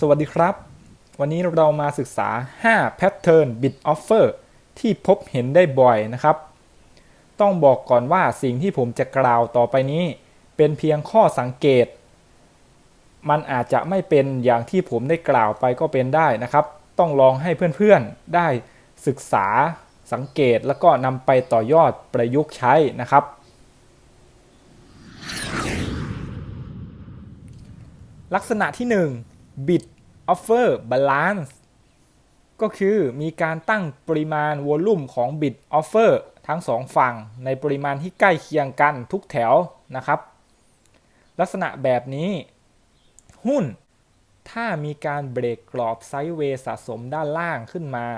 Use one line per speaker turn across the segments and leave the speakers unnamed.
สวัสดีครับ วันนี้เรามาศึกษา 5 Pattern Bid Offer ที่พบเห็นได้บ่อยนะครับ ต้องบอกก่อนว่าสิ่งที่ผมจะกล่าวต่อไปนี้ เป็นเพียงข้อสังเกต มันอาจจะไม่เป็นอย่างที่ผมได้กล่าวไปก็เป็นได้นะครับ ต้องลองให้เพื่อนๆได้ศึกษาสังเกตแล้วก็นำไปต่อยอดประยุกต์ใช้นะครับ ลักษณะที่ 1 bid offer balance ก็คือมีการตั้งปริมาณวอลลุ่มของ bid offer ทั้งสองฝั่งในปริมาณที่ใกล้เคียงกันทุกแถวนะครับ ลักษณะแบบนี้ หุ้น ถ้ามีการเบรกกรอบไซด์เวย์สะสมด้านล่างขึ้นมา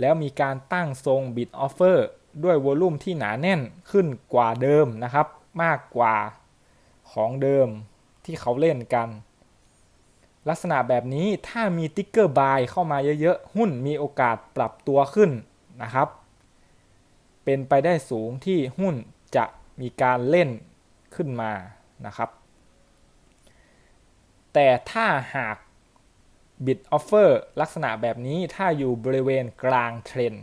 แล้วมีการตั้งทรง bid offer ด้วยวอลลุ่มที่หนาแน่นขึ้นกว่าเดิมนะครับ มากกว่าของเดิมที่เขาเล่นกัน ลักษณะแบบนี้ถ้ามีติ๊กเกอร์บายเข้ามาเยอะๆ หุ้นมีโอกาสปรับตัวขึ้นนะครับ เป็นไปได้สูงที่หุ้นจะมีการเล่นขึ้นมานะครับ แต่ถ้าหาก Bid Offer ลักษณะแบบนี้ถ้าอยู่บริเวณกลางเทรน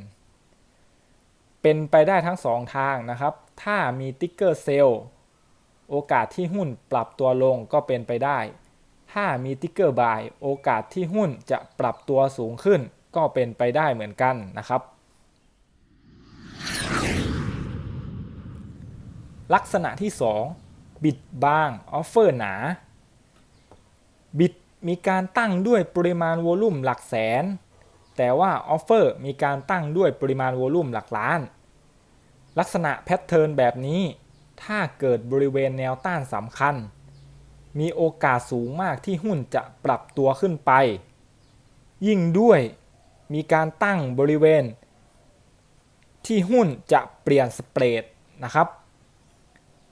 เป็นไปได้ทั้งสองทางนะครับ ถ้ามีติ๊กเกอร์เซลล์โอกาสที่หุ้นปรับตัวลงก็เป็นไปได้ ถ้ามีติ๊กเกอร์บายโอกาสที่หุ้นจะปรับตัวสูงขึ้น ก็เป็นไปได้เหมือนกันนะครับ ลักษณะที่ 2 บิดบางออฟเฟอร์หนา บิดมีการตั้งด้วยปริมาณวอลุ่มหลักแสน แต่ว่าออฟเฟอร์มีการตั้งด้วยปริมาณวอลุ่มหลักล้าน ลักษณะแพทเทิร์นแบบนี้ ถ้าเกิดบริเวณแนวต้านสำคัญ มีโอกาสสูงมากที่หุ้นจะปรับตัวขึ้นไป ยิ่งด้วยมีการตั้งบริเวณ ที่หุ้นจะเปลี่ยนสเปรดนะครับ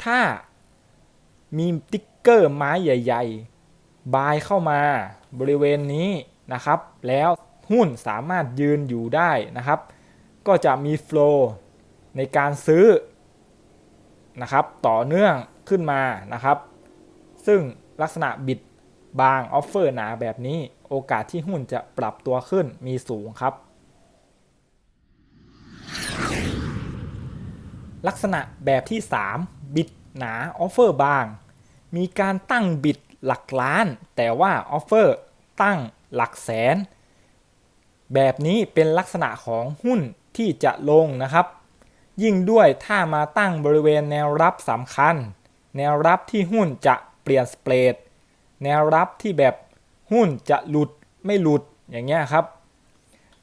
ถ้ามีติ๊กเกอร์ไม้ใหญ่ ๆ บายเข้ามาบริเวณนี้นะครับ แล้วหุ้นสามารถยืนอยู่ได้นะครับ ก็จะมีโฟล์ในการซื้อนะครับ ต่อเนื่องขึ้นมานะครับ ซึ่งลักษณะบิดบางออฟเฟอร์หนาแบบนี้ โอกาสที่หุ้นจะปรับตัวขึ้นมีสูงครับ ลักษณะแบบที่ 3 บิดหนาออฟเฟอร์บาง มีการตั้งบิดหลักล้าน แต่ว่าออฟเฟอร์ตั้งหลักแสน แบบนี้เป็นลักษณะของหุ้นที่จะลงนะครับ ยิ่งด้วยถ้ามาตั้งบริเวณแนวรับสำคัญ แนวรับที่หุ้นจะ เปลี่ยนสเปรดแนวรับที่แบบหุ้นจะหลุดไม่หลุดอย่างเงี้ยครับ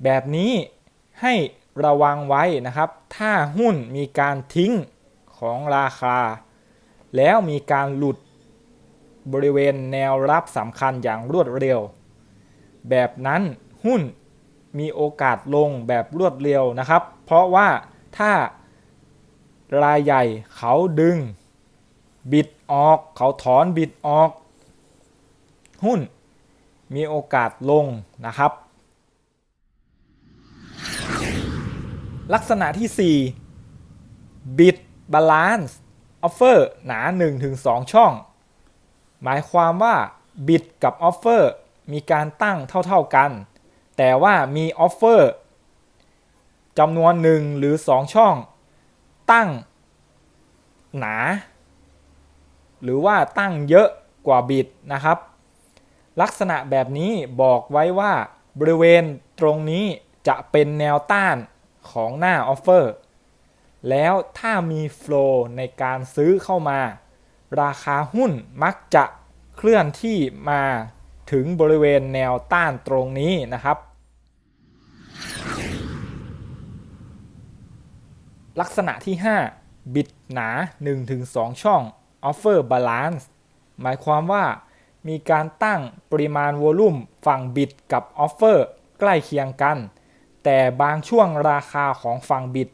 แบบนี้ให้ระวังไว้นะครับ ถ้าหุ้นมีการทิ้งของราคา แล้วมีการหลุดบริเวณแนวรับสำคัญอย่างรวดเร็ว แบบนั้นหุ้นมีโอกาสลงแบบรวดเร็วนะครับ เพราะว่าถ้ารายใหญ่เขาดึง บิดออก เขาถอนบิดออก หุ้นมีโอกาสลงนะครับ ลักษณะที่ 4 บิดบาลานซ์ออฟเฟอร์หนา 1-2 ช่อง หมายความว่าบิดกับออฟเฟอร์มีการตั้งเท่าๆกัน แต่ว่ามีออฟเฟอร์จำนวน 1 หรือ 2 ช่อง ตั้งหนา หรือว่าตั้งเยอะกว่าบิดนะครับ ลักษณะแบบนี้บอกไว้ว่าบริเวณตรงนี้จะเป็นแนวต้านของหน้าออฟเฟอร์แล้วถ้ามีโฟลในการซื้อเข้ามา ราคาหุ้นมักจะเคลื่อนที่มาถึงบริเวณแนวต้านตรงนี้นะครับ ลักษณะที่ 5 บิดหนา 1-2 ช่อง Offer Balance หมายความว่ามีการตั้งปริมาณวอลุ่มฝั่งบิดกับ Offer ใกล้เคียงกัน แต่บางช่วงราคาของฝั่งบิด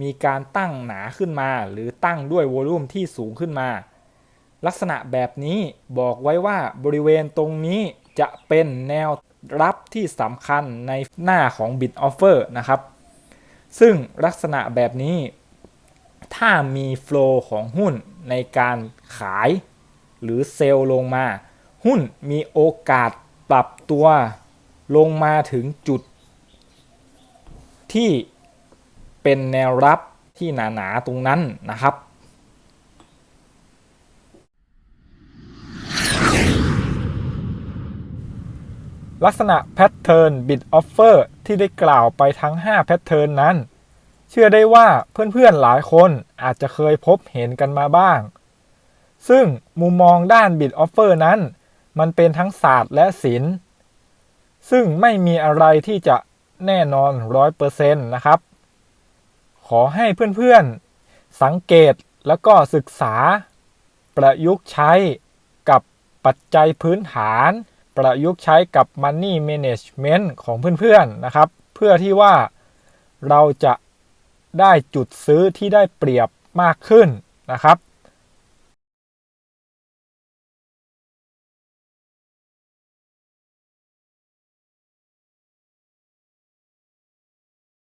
มีการตั้งหนาขึ้นมา หรือตั้งด้วยวอลุ่มที่สูงขึ้นมา ลักษณะแบบนี้บอกไว้ว่าบริเวณตรงนี้จะเป็นแนวรับที่สำคัญในหน้าของ Bid Offer นะครับ ซึ่งลักษณะแบบนี้ ถ้ามีโฟลของหุ้น ในการขายหรือเซลล์ลงมา หุ้นมีโอกาสปรับตัวลงมาถึงจุด ที่เป็นแนวรับที่หนาๆตรงนั้นนะครับลักษณะแพทเทิร์นบิดออฟเฟอร์ที่ได้กล่าวไปทั้ง 5 แพทเทิร์นนั้น ชื่อได้ว่าเพื่อนๆหลายคนอาจจะเคยพบเห็นกันมาบ้าง ซึ่งมุมมองด้านบิดออฟเฟอร์นั้น มันเป็นทั้งศาสตร์และศิลป์ ซึ่งไม่มีอะไรที่จะแน่นอน100%นะครับ ขอให้เพื่อนๆ สังเกตแล้วก็ศึกษา ประยุกต์ใช้กับปัจจัยพื้นฐาน ประยุกต์ใช้กับ Money Management ของเพื่อนๆนะครับ เพื่อที่ว่าเราจะ ได้จุดซื้อที่ได้เปรียบมากขึ้นนะครับ